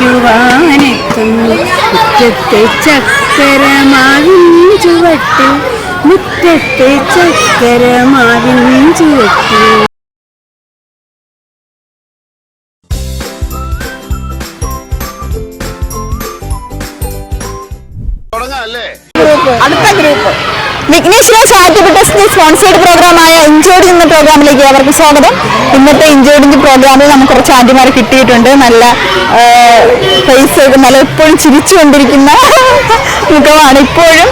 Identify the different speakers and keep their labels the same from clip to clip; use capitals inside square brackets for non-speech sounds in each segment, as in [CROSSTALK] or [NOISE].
Speaker 1: കളിക്കുവാനെത്തുന്നു മുറ്റത്തെ ചക്കരമാവിൻ ചുവട്ടിൽ മുറ്റത്തെ ചക്കരമാവിൻ ചുവട്ടിൽ.
Speaker 2: അടുത്ത ഗ്രൂപ്പ്. വിഘ്നേശ്വര ചാരിറ്റബിൾ സ്പോൺസേഡ് പ്രോഗ്രാമായ ഇഞ്ചോടി എന്ന പ്രോഗ്രാമിലേക്ക് അവർക്ക് സ്വാഗതം. ഇന്നത്തെ ഇഞ്ചോടിന്റെ പ്രോഗ്രാമിൽ നമുക്ക് കുറച്ച് ആന്റിമാരെ കിട്ടിയിട്ടുണ്ട്. നല്ല ഫേസ് നല്ല എപ്പോഴും ചിരിച്ചുകൊണ്ടിരിക്കുന്ന [LAUGHS] മുഖമാണ് ഇപ്പോഴും.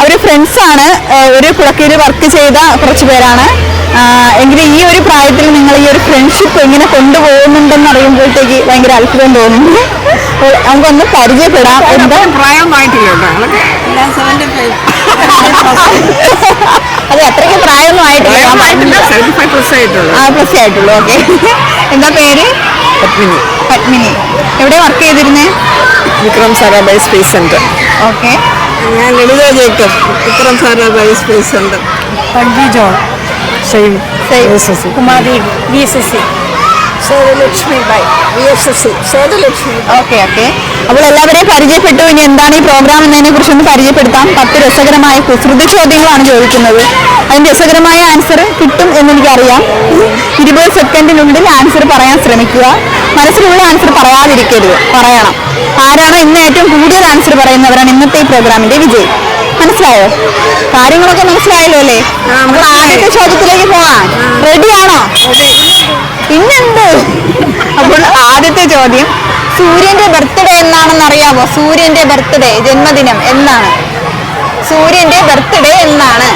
Speaker 2: അവർ ഫ്രണ്ട്സാണ് ഒരു കുളക്കീര് വർക്ക് ചെയ്ത കുറച്ച് പേരാണ്. എങ്കിലും ഈ ഒരു പ്രായത്തിൽ നിങ്ങൾ ഈ ഒരു ഫ്രണ്ട്ഷിപ്പ് എങ്ങനെ കൊണ്ടുപോകുന്നുണ്ടെന്ന് അറിയുമ്പോഴത്തേക്ക് ഭയങ്കര അത്ഭുതം തോന്നുന്നു നമുക്കൊന്ന് പരിചയപ്പെടാം. എന്താ? [LAUGHS] അതെ അത്രയ്ക്ക് പ്രായമൊന്നും ആയിട്ടില്ല. ആ പ്ലസ് ആയിട്ടുള്ളൂ. ഓക്കെ [LAUGHS] എന്താ പേര്?
Speaker 1: പത്മിനി.
Speaker 2: പത്മിനി. എവിടെ work ചെയ്തിരുന്നേ?
Speaker 1: Vikram Sarabhai space centre
Speaker 2: okay
Speaker 1: ഞാൻ Lalitha Jacob. Vikram Sarabhai space centre പങ്കി John. Shine
Speaker 2: Kumari V S S C
Speaker 1: Sethalakshmi by V S S C Sethalakshmi
Speaker 2: okay okay അപ്പോൾ എല്ലാവരെയും പരിചയപ്പെട്ടു. ഇനി എന്താണ് ഈ പ്രോഗ്രാം എന്നതിനെ കുറിച്ച് ഒന്ന് പരിചയപ്പെടുത്താം. പത്ത് രസകരമായ കുസൃതി ചോദ്യങ്ങളാണ് ചോദിക്കുന്നത്. അതിന് രസകരമായ ആൻസർ കിട്ടും എന്ന് എനിക്കറിയാം. ഇരുപത് സെക്കൻഡിനുള്ളിൽ ആൻസർ പറയാൻ ശ്രമിക്കുക. മനസ്സിലുള്ള ആൻസർ പറയാതിരിക്കരുത്. പറയണം. ആരാണോ ഇന്ന് ഏറ്റവും കൂടുതൽ ആൻസർ പറയുന്നവരാണ് ഇന്നത്തെ ഈ പ്രോഗ്രാമിന്റെ വിജയി. മനസ്സിലായോ? കാര്യങ്ങളൊക്കെ മനസ്സിലായല്ലോ അല്ലേ? ആദ്യത്തെ ചോദ്യത്തിലേക്ക് റെഡി റെഡിയാണോ? പിന്നെന്ത്? അപ്പോൾ ആദ്യത്തെ ചോദ്യം സൂര്യന്റെ ബർത്ത്ഡേ എന്നാണെന്ന് അറിയാമോ സൂര്യന്റെ ബർത്ത്ഡേ ജന്മദിനം എന്നാണ്. സൂര്യന്റെ ബർത്ത്ഡേ എന്നാണ്.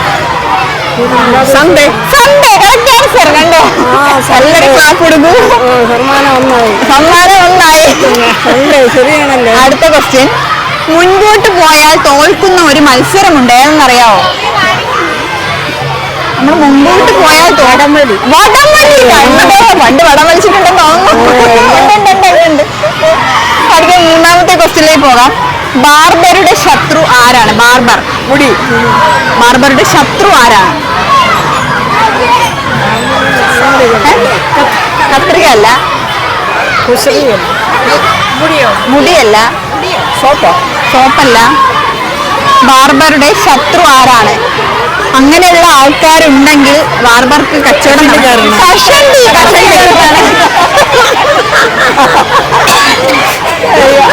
Speaker 1: സൺഡേ
Speaker 2: സൺഡേ കറക്റ്റ് ആൻസർ കണ്ടോ? എല്ലാവരും ക്ലാപ്പ് കൊടുക്കൂ
Speaker 1: സമ്മാനം ഒന്നായി.
Speaker 2: സമ്മാനം ഒന്നായി. അടുത്ത ക്വസ്റ്റ്യൻ മുൻപോട്ട് പോയാൽ തോൽക്കുന്ന ഒരു മത്സരമുണ്ട് ഏതെന്നറിയാവോ നമ്മൾ മുൻപോട്ട് പോയാൽ വടംവലി. വടംവലി കണ്ടോ പണ്ട് വടം വലിച്ചിട്ടുണ്ടെന്ന് തോന്നുന്നു. അടുത്ത മൂന്നാമത്തെ ക്വസ്റ്റ്യനിലേക്ക് പോകാം. ബാർബറുടെ ശത്രു ആരാണ്? ബാർബർ. മുടി. ബാർബറുടെ ശത്രു ആരാണ്? കത്രിക അല്ല. മുടിയല്ല. സോപ്പോ ഷോപ്പല്ല. ബാർബറുടെ ശത്രു ആരാണ്? അങ്ങനെയുള്ള ആൾക്കാരുണ്ടെങ്കിൽ ബാർബർക്ക് കച്ചവടം നടക്കാറുണ്ട് കഷണ്ടി,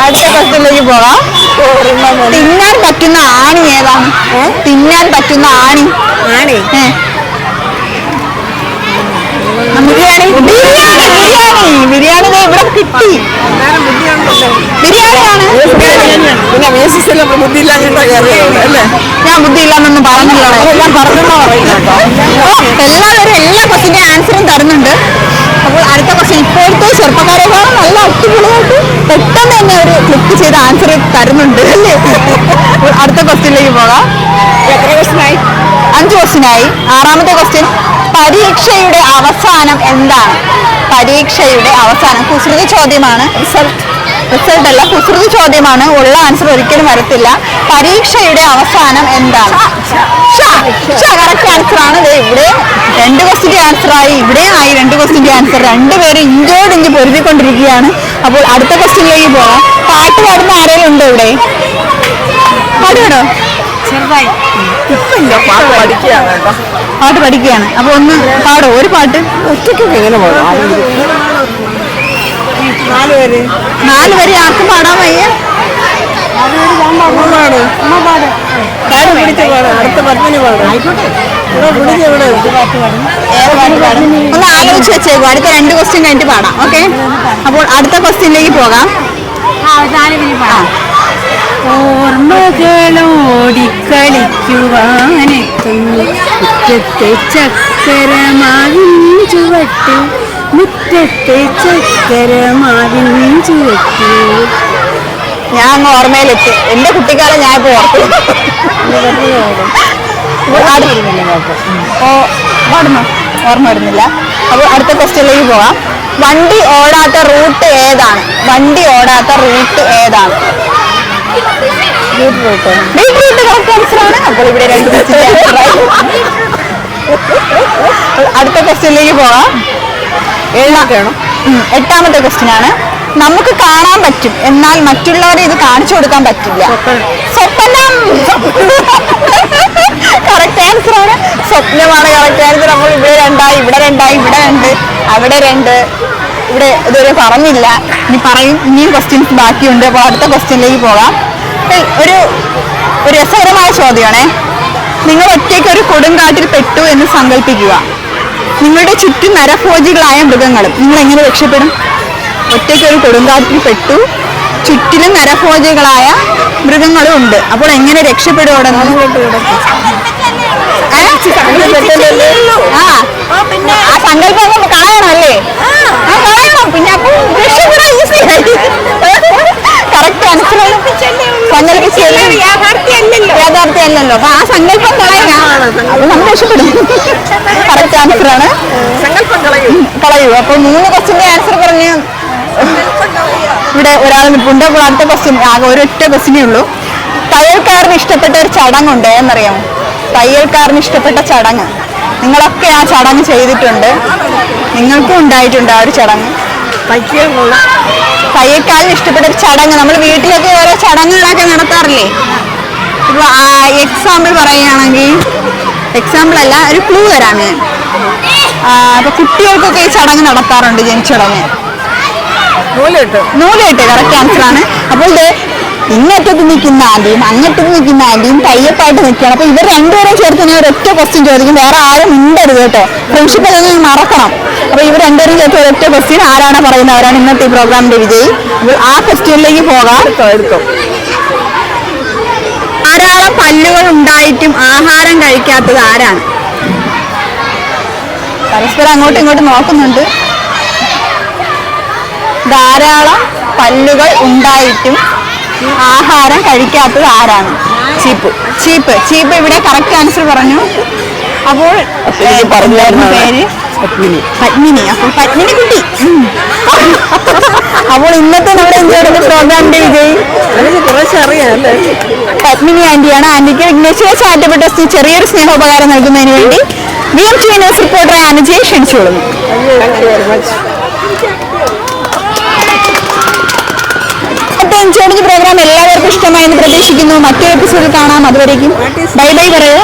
Speaker 2: അടുത്ത ക്വസ്റ്റിലേക്ക് പോവാം തിന്നാൻ പറ്റുന്ന ആണി ഏതാണ് തിന്നാൻ പറ്റുന്ന ആണി.
Speaker 1: ആണി?
Speaker 2: ബിരിയാണി? ബിരിയാണി. ബിരിയാണി. ഇവിടെ കിട്ടി. ബിരിയാണിയാണ്.
Speaker 1: പിന്നെ ബുദ്ധിയില്ലാഞ്ഞിട്ടാ കയറിയത് അല്ലേ?
Speaker 2: ഞാൻ ബുദ്ധിയില്ലാന്നൊന്നും പറഞ്ഞില്ല.
Speaker 1: പറഞ്ഞെന്നാ പറയുന്നത് കേട്ടോ.
Speaker 2: എല്ലാവരും എല്ലാ ക്വസ്റ്റിന്റെ ആൻസറും തരുന്നുണ്ട്. അപ്പോൾ അടുത്ത ക്വസ്റ്റ്യൻ ഇപ്പോഴത്തെ ചെറുപ്പക്കാരെക്കാളും നല്ല അടിപൊളിയായിട്ട് പെട്ടെന്ന് തന്നെ ഒരു ക്ലിക്ക് ചെയ്ത് ആൻസർ തരുന്നുണ്ട് അല്ലേ? അടുത്ത ക്വസ്റ്റ്യനിലേക്ക് പോകാം.
Speaker 1: എത്ര ദിവസമായി
Speaker 2: അഞ്ച് ക്വസ്റ്റ്യനായി ആറാമത്തെ ക്വസ്റ്റ്യൻ പരീക്ഷയുടെ അവസാനം എന്താണ്? പരീക്ഷയുടെ അവസാനം കുസൃതി ചോദ്യമാണ്. റിസൾട്ട് റിസൾട്ട് അല്ല കുസൃതി ചോദ്യമാണ്. ഉള്ള ആൻസർ ഒരിക്കലും വരത്തില്ല. പരീക്ഷയുടെ അവസാനം എന്താണ്? കറക്റ്റ് ആൻസർ ആണ്. ഇവിടെ രണ്ട് ക്വസ്റ്റിന്റെ ആൻസർ ആയി. ഇവിടെ ആയി രണ്ട് ക്വസ്റ്റിന്റെ ആൻസർ രണ്ടുപേരും ഇഞ്ചോട് ഇഞ്ച് പൊരുതിക്കൊണ്ടിരിക്കുകയാണ്. അപ്പോൾ അടുത്ത ക്വസ്റ്റിനിലേക്ക് പോകാം പാട്ട് പാടുന്ന ആരെങ്കിലും ഉണ്ടോ ഇവിടെ? പാടുകടോ
Speaker 1: ചെറുതായി. പാട്ട് പഠിക്കുകയാണ്
Speaker 2: പാട്ട് പഠിക്കുകയാണ്. അപ്പൊ ഒന്ന് പാടോ. ഒരു പാട്ട്.
Speaker 1: ഒറ്റയ്ക്കൊക്കെ എങ്ങനെ പാടും. നാല് പേര്.
Speaker 2: നാല് വരി ആർക്കും പാടാൻ വയ്യ.
Speaker 1: അടുത്ത പത്തിന് പാടും.
Speaker 2: ഒന്ന് ആലോചിച്ച് വെച്ചേക്കും. അടുത്ത രണ്ട് ക്വസ്റ്റ്യൻ കഴിഞ്ഞിട്ട് പാടാം. ഓക്കെ അപ്പോൾ അടുത്ത ക്വസ്റ്റ്യനിലേക്ക് പോകാം.
Speaker 1: ഓർമ്മകളോടിക്കളിക്കുവാനെത്തുന്നു ചക്കരമാകും ചുവട്ടിൽ. മുറ്റത്തെ ചക്കരമാവിൻ ചുവട്ടിൽ
Speaker 2: ഞാൻ അങ്ങ് ഓർമ്മയിലെത്തി. എന്റെ കുട്ടിക്കാലം ഞാൻ ഇപ്പൊ ഓർത്തു. ഓ പാടുന്നോ ഓർമ്മ വരുന്നില്ല. അപ്പോൾ അടുത്ത ക്വസ്റ്റ്യനിലേക്ക് പോവാം വണ്ടി ഓടാത്ത റൂട്ട് ഏതാണ്? വണ്ടി ഓടാത്ത റൂട്ട് ഏതാണ്? അപ്പോൾ ഇവിടെ രണ്ട് അടുത്ത ക്വസ്റ്റ്യനിലേക്ക് പോവാം
Speaker 1: ഏഴാമത്തെ
Speaker 2: എട്ടാമത്തെ ക്വസ്റ്റ്യൻ ആണ്. നമുക്ക് കാണാൻ പറ്റും. എന്നാൽ മറ്റുള്ളവരെ ഇത് കാണിച്ചു കൊടുക്കാൻ പറ്റില്ല. സ്വപ്നം. കറക്റ്റ് ആൻസർ ആണ്. സ്വപ്നമാണ് കറക്റ്റ് ആൻസർ നമ്മൾ ഇവിടെ രണ്ടായി ഇവിടെ രണ്ടായി ഇവിടെ രണ്ട് അവിടെ രണ്ട്. ഇവിടെ ഇതുവരെ പറഞ്ഞില്ല. ഇനി പറയും. ഇനിയും ക്വസ്റ്റ്യൻസ് ബാക്കിയുണ്ട്. അപ്പോൾ അടുത്ത ക്വസ്റ്റ്യനിലേക്ക് പോകാം. ഒരു രസകരമായ ചോദ്യമാണേ. നിങ്ങൾ ഒറ്റയ്ക്ക് ഒരു കൊടുങ്കാട്ടിൽ പെട്ടു എന്ന് സങ്കല്പിക്കുക. നിങ്ങളുടെ ചുറ്റും നരഭോജികളായ മൃഗങ്ങളും നിങ്ങൾ എങ്ങനെ രക്ഷപ്പെടും? ഒറ്റയ്ക്ക് ഒരു കൊടുങ്കാട്ടിൽ പെട്ടു. ചുറ്റിലും നരഭോജികളായ മൃഗങ്ങളും ഉണ്ട്. അപ്പോൾ എങ്ങനെ രക്ഷപ്പെടും അവിടെ ആ സങ്കല്പം അങ്ങ് കളയണം അല്ലേ ആ കളയണം. പിന്നെ അപ്പൊ രക്ഷപ്പെടാൻ കറക്റ്റ് സങ്കല്പിച്ചല്ലേ യാഥാർത്ഥ്യമല്ലല്ലോ. അപ്പൊ ആ സങ്കല്പം കളയാ നമ്മൾ രക്ഷപ്പെടും. കറക്റ്റ് ആൻസർ ആണ്
Speaker 1: കളയൂ.
Speaker 2: അപ്പൊ മൂന്ന് ക്വസ്റ്റിന്റെ ആൻസർ പറഞ്ഞ് ഇവിടെ ഒരാൾ നിൽപ്പുണ്ട്. അപ്പോൾ അടുത്ത ക്വസ്റ്റ്യൻ ആകെ ഒരൊറ്റ ക്വസ്റ്റിനേ ഉള്ളൂ. തയ്യൽക്കാരന് ഇഷ്ടപ്പെട്ട ഒരു ചടങ്ങുണ്ട് എന്നറിയാമോ തയ്യൽക്കാരന് ഇഷ്ടപ്പെട്ട ചടങ്ങ്. നിങ്ങളൊക്കെ ആ ചടങ്ങ് ചെയ്തിട്ടുണ്ട്. നിങ്ങൾക്കും ഉണ്ടായിട്ടുണ്ട് ആ ഒരു ചടങ്ങ്. തയ്യൽക്കാരന് ഇഷ്ടപ്പെട്ട ഒരു ചടങ്ങ്. നമ്മൾ വീട്ടിലൊക്കെ ഓരോ ചടങ്ങുകളൊക്കെ നടത്താറില്ലേ? ഇപ്പൊ എക്സാമ്പിൾ പറയുകയാണെങ്കിൽ എക്സാമ്പിൾ അല്ല ഒരു ക്ലൂ തരാം ഞാൻ. അപ്പൊ കുട്ടികൾക്കൊക്കെ ഈ ചടങ്ങ് നടത്താറുണ്ട് ജനിച്ചടങ്ങ്.
Speaker 1: നൂലിട്ട്.
Speaker 2: നൂലിട്ട് കറക്റ്റ് ആൻസർ ആണ്. അപ്പോൾ ഇങ്ങറ്റത്ത് നിൽക്കുന്ന ആന്റിയും അങ്ങറ്റത്ത് നിൽക്കുന്ന ആന്റിയും കയ്യപ്പായിട്ട് നിൽക്കുകയാണ്. അപ്പൊ ഇവർ രണ്ടുപേരും ചേർത്ത് ഞാൻ ഒരൊറ്റ ക്വസ്റ്റ്യൻ ചോദിക്കും. വേറെ ആരും ഉണ്ടരുത് കേട്ടോ. ഫ്രണ്ട്ഷിപ്പ് അതൊന്നും മറക്കണം. അപ്പൊ ഇവർ രണ്ടുപേരും ചേർത്ത് ഒരൊറ്റ ക്വസ്റ്റ്യൻ ആരാണ് പറയുന്നവരാണ് ഇന്നത്തെ ഈ പ്രോഗ്രാമിന്റെ വിജയി. ആ ക്വസ്റ്റ്യനിലേക്ക് പോകാം. ധാരാളം പല്ലുകൾ ഉണ്ടായിട്ടും ആഹാരം കഴിക്കാത്തത് ആരാണ്? പരസ്പരം അങ്ങോട്ടും ഇങ്ങോട്ടും നോക്കുന്നുണ്ട്. ധാരാളം പല്ലുകൾ ഉണ്ടായിട്ടും ആഹാരം കഴിക്കാത്തത് ആരാണ്? ചീപ്പ്. ചീപ്പ്. ചീപ്പ് ഇവിടെ കറക്റ്റ് ആൻസർ പറഞ്ഞു. അപ്പോൾ പേര്
Speaker 1: പത്മിനി.
Speaker 2: പത്മിനി. അപ്പോൾ പത്മിനി കുട്ടി. അപ്പോൾ ഇന്നത്തെ നമ്മുടെ ഇന്ത്യയുടെ പ്രോഗ്രാമിന്റെ വിജയി. പത്മിനി ആന്റിയാണ്. ആന്റിക്ക് വിഘ്നേശ്വര ചാറ്റപ്പെട്ട ചെറിയൊരു സ്നേഹോപകാരം നൽകുന്നതിന് വേണ്ടി V M T news
Speaker 1: reporter
Speaker 2: ആനജയെ ക്ഷണിച്ചുകൊള്ളുന്നു. പ്രോഗ്രാം എല്ലാവർക്കും ഇഷ്ടമായി എന്ന് പ്രതീക്ഷിക്കുന്നു മറ്റൊരു എപ്പിസോഡിൽ കാണാം. അതുവരേക്കും ബൈ ബൈ പറയോ.